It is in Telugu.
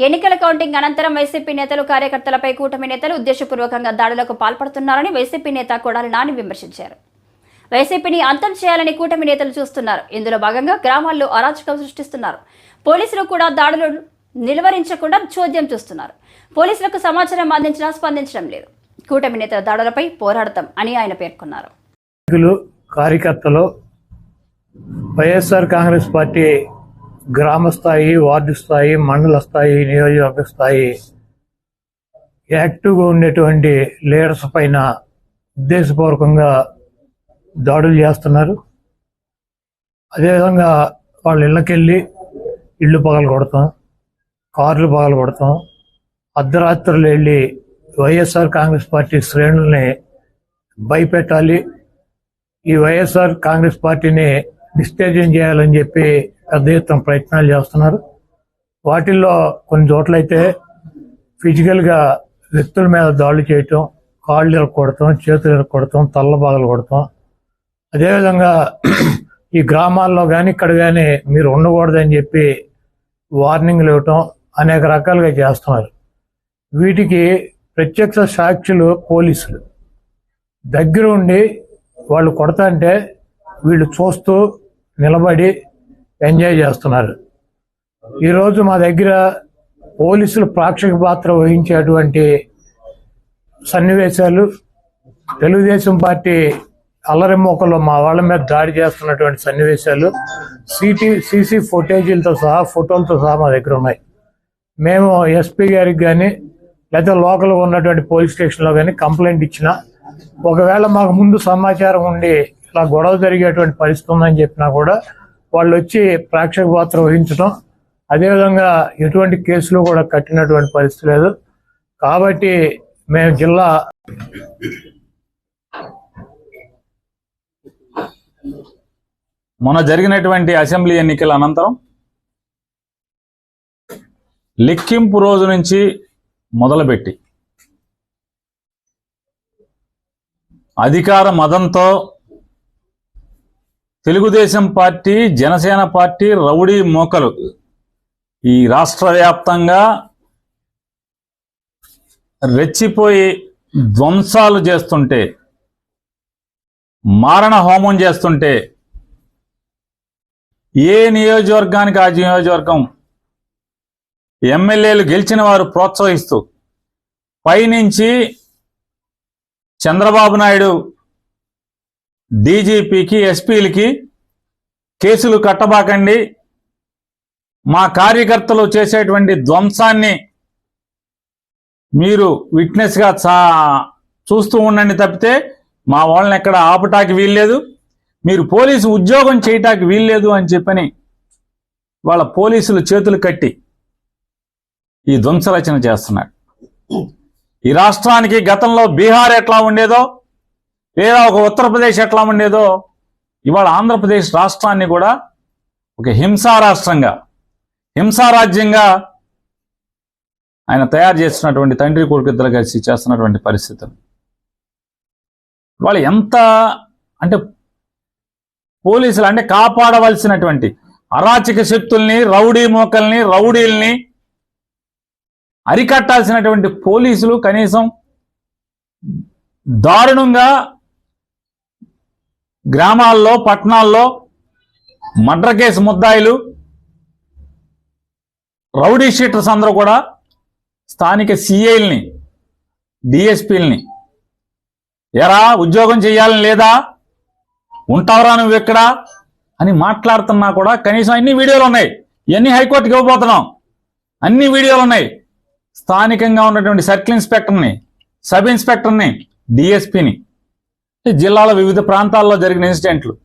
ఎన్నికల కౌంటింగ్ అనంతరం వైసీపీ నేతలు కార్యకర్తలపై కూటమి నేతలు ఉద్దేశపూర్వకంగా దాడులకు పాల్పడుతున్నారని వైసీపీ నేత కొడాలి నాని విమర్శించారు. వైసీపీని అంతం చేయాలని కూటమి నేతలు చూస్తున్నారు. ఇందులో భాగంగా గ్రామాల్లో అరాచకం సృష్టిస్తున్నారు. పోలీసులు కూడా దాడులు నిలువరించకుండా చోద్యం చూస్తున్నారు. పోలీసులకు సమాచారం అందించినా స్పందించడం లేదు. కూటమి నేతల దాడులపై పోరాడతాం అని ఆయన పేర్కొన్నారు. కార్యకర్తలు వైఎస్ఆర్ కాంగ్రెస్ పార్టీ గ్రామ స్థాయి వార్డు స్థాయి మండల స్థాయి నియోజకవర్గ స్థాయి యాక్టివ్గా ఉండేటువంటి లీడర్స్ పైన ఉద్దేశపూర్వకంగా దాడులు చేస్తున్నారు. అదేవిధంగా వాళ్ళ ఇళ్ళకెళ్ళి ఇళ్ళు పగలు కొడతాం కార్లు పగలు కొడతాం అర్ధరాత్రులు వెళ్ళి వైఎస్ఆర్ కాంగ్రెస్ పార్టీ శ్రేణుల్ని భయపెట్టాలి ఈ వైఎస్ఆర్ కాంగ్రెస్ పార్టీని నిస్తేజం చేయాలని చెప్పి పెద్ద ఎత్తున ప్రయత్నాలు చేస్తున్నారు. వాటిల్లో కొన్ని చోట్లయితే ఫిజికల్గా వ్యక్తుల మీద దాడులు చేయటం కాళ్ళు ఇరగొడతాం చేతులు ఇరగొడతాం తల్ల బాగలు కొడతాం అదేవిధంగా ఈ గ్రామాల్లో కానీ ఇక్కడ కానీ మీరు ఉండకూడదని చెప్పి వార్నింగ్లు ఇవ్వటం అనేక రకాలుగా చేస్తున్నారు. వీటికి ప్రత్యక్ష సాక్షులు పోలీసులు. దగ్గర ఉండి వాళ్ళు కొడతంటే వీళ్ళు చూస్తూ నిలబడి ఎంజాయ్ చేస్తున్నారు. ఈరోజు మా దగ్గర పోలీసులు ప్రేక్షక పాత్ర వహించేటువంటి సన్నివేశాలు తెలుగుదేశం పార్టీ అల్లరిమోకలో మా వాళ్ళ మీద దాడి చేస్తున్నటువంటి సన్నివేశాలు సిటీ సీసీ ఫుటేజీలతో సహా ఫోటోలతో సహా మా దగ్గర ఉన్నాయి. మేము ఎస్పీ గారికి కానీ లేదా లోకల్గా ఉన్నటువంటి పోలీస్ స్టేషన్లో కానీ కంప్లైంట్ ఇచ్చినా ఒకవేళ మాకు ముందు సమాచారం ఉండి ఇలా గొడవ జరిగేటువంటి పరిస్థితి ఉందని చెప్పినా కూడా వాళ్ళు వచ్చి ప్రేక్షక పాత్ర వహించడం అదేవిధంగా ఎటువంటి కేసులు కూడా కట్టినటువంటి పరిస్థితి లేదు. కాబట్టి మేము జిల్లా మొన్న జరిగినటువంటి అసెంబ్లీ ఎన్నికల అనంతరం లెక్కింపు రోజు నుంచి మొదలుపెట్టి అధికార మదంతో Telugudesam party Janasena party rowdy మోకలు. ఈ రాష్ట్ర వ్యాప్తంగా రెచ్చిపోయి ధ్వంసాలు చేస్తుంటే మారణ హోమం చేస్తుంటే ఏ నియోజకవర్గానికి ఆ నియోజకవర్గం ఎమ్మెల్యేలు గెలిచిన వారు ప్రోత్సహిస్తూ పైనుంచి చంద్రబాబు నాయుడు డీజీపీకి ఎస్పీలకి కేసులు కట్టబాకండి. మా కార్యకర్తలు చేసేటువంటి ధ్వంసాన్ని మీరు విట్నెస్గా చా చూస్తూ ఉండండి తప్పితే మా వాళ్ళని ఎక్కడ ఆపటానికి వీల్లేదు. మీరు పోలీసు ఉద్యోగం చేయటానికి వీల్లేదు అని చెప్పని వాళ్ళ పోలీసులు చేతులు కట్టి ఈ ధ్వంసరచన చేస్తున్నారు. ఈ రాష్ట్రానికి గతంలో బీహార్ ఎట్లా ఉండేదో లేదా ఒక ఉత్తరప్రదేశ్ ఎట్లా ఉండేదో? ఇవాళ ఆంధ్రప్రదేశ్ రాష్ట్రాన్ని కూడా ఒక హింసా రాష్ట్రంగా హింసారాజ్యంగా ఆయన తయారు చేస్తున్నటువంటి తండ్రి కొడుకు ఇద్దరు కలిసి చేస్తున్నటువంటి పరిస్థితులు. వాళ్ళు ఎంత అంటే పోలీసులు అంటే కాపాడవలసినటువంటి అరాచక శక్తుల్ని రౌడీ మోకల్ని రౌడీల్ని అరికట్టాల్సినటువంటి పోలీసులు కనీసం దారుణంగా గ్రామాల్లో పట్టణాల్లో మర్డర్ కేసు ముద్దాయిలు రౌడీ షీటర్స్ అందరూ కూడా స్థానిక సిఐల్ని డిఎస్పీల్ని ఎరా ఉద్యోగం చేయాలని లేదా? ఉంటావురా నువ్వు ఎక్కడ అని మాట్లాడుతున్నా కూడా కనీసం అన్ని వీడియోలు ఉన్నాయి. ఇవన్నీ హైకోర్టుకి ఇవ్వబోతున్నాం. అన్ని వీడియోలు ఉన్నాయి. స్థానికంగా ఉన్నటువంటి సర్కిల్ ఇన్స్పెక్టర్ని సబ్ ఇన్స్పెక్టర్ని డిఎస్పీని. జిల్లాల వివిధ ప్రాంతాల్లో జరిగిన ఇన్సిడెంట్లు.